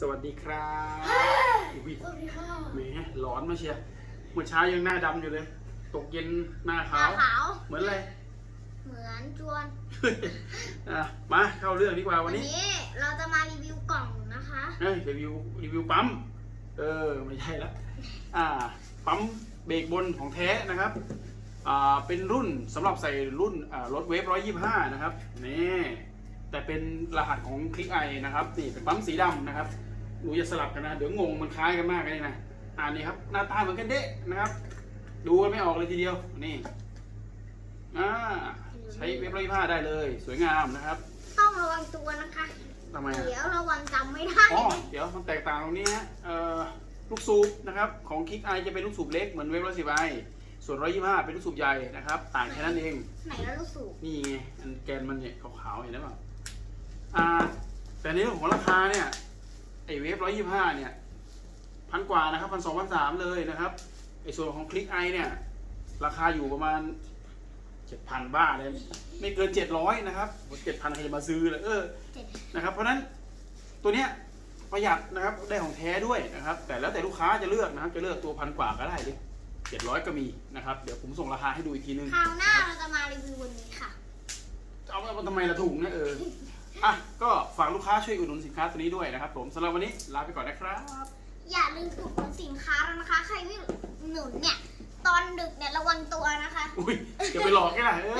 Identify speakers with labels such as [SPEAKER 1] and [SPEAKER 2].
[SPEAKER 1] สวัสดีครับอุ้ย
[SPEAKER 2] สวัสดีค่ะ
[SPEAKER 1] แหมร้อนมาเชียร์เมื่อเช้ายังหน้าดำอยู่เลย ตกเย็นหน้า
[SPEAKER 2] หน้า
[SPEAKER 1] ขาว
[SPEAKER 2] ขาว
[SPEAKER 1] เหมือนอะไร
[SPEAKER 2] เหมือนจวน
[SPEAKER 1] อะมาเข้าเรื่องดีกว่าวั
[SPEAKER 2] วันน
[SPEAKER 1] นี้
[SPEAKER 2] นี้ เราจะมารีวิวกล่องนะคะ
[SPEAKER 1] เฮ้ยรีวิวรีวิวปั๊ม เออไม่ใช่ละ อ่า ปั๊มเบรกบนของแท้นะครับ อ่า เป็นรุ่นสำหรับใส่รุ่นอ่ารถเวฟร้อยยี่ห้านะครับ นี่ แต่เป็นรหัสของคลิกไอนะครับนี่เป็นปั๊มสีดำนะครับหนูอย่าสลับกันนะ เดี๋ยวงงมันคล้ายกันมากเลยนะอ่านี่ครับหน้าตาเหมือนกันเดะนะครับ ดูกันไม่ออกเลยทีเดียวนี่อ่าใช้เวฟร้อยยี่ห้าได้เลย สวยงามนะครับ
[SPEAKER 2] ต้องระวังตัวนะคะ
[SPEAKER 1] ทำไมอะ
[SPEAKER 2] เดี๋ยวระวังจำไม่ได้
[SPEAKER 1] อ๋อเดี๋ยวมันแตกต่างตรงนี้ฮะเอ่อลูกสูบนะครับของคิกไอจะเป็นลูกสูบเล็กเหมือนเวฟร้อยสิบไอส่วนร้อยยี่ห้าเป็นลูกสูบใหญ่นะครับ ต่างแค่นั้นเอง
[SPEAKER 2] ไหนแล้วลูกสูบ
[SPEAKER 1] นี่ไงอันแกนมันเนี่ยขาวๆเห็นไหมเปล่าอ่า แต่ในเรื่องของราคาเนี่ยไอเวฟร้อยยี่ห้าเนี่ยพันกว่านะครับพันสองพันสามเลยนะครับไอส่วนของคลิกไอเนี่ยราคาอยู่ประมาณเจ็ดพันบ้าเลยไม่เกินเจ็ดร้อยนะครับเจ็ดพันใครจะมาซื้อเลยเออ
[SPEAKER 2] เจ็ด
[SPEAKER 1] นะครับ เพราะฉะนั้นตัวเนี้ยประหยัดนะครับได้ของแท้ด้วยนะครับ แต่แล้วแต่ลูกค้าจะเลือกนะครับ จะเลือกตัวพันกว่าก็ได้เลยเจ็ดร้อยก็มีนะครับ เดี๋ยวผมส่งราคาให้ดูอีกทีนึง
[SPEAKER 2] คราวหน้าเราจะมารีวิววันนี้ค่ะ
[SPEAKER 1] เอามาทำไมละถุงนะเออ อะก็ฝากลูกค้าช่วยอุดหนุนสินค้าตัวนี้ด้วยนะครับ ผมสำหรับวันนี้ลาไปก่อนนะครับ
[SPEAKER 2] อย่าลืมอุดหนุนสินค้าแล้วนะคะ ใครไม่อุดหนุนเนี่ย ตอนดึกเนี่ยระวังตัวนะคะ
[SPEAKER 1] อุ้ยอย่าไปหลอกแกล่ะเออ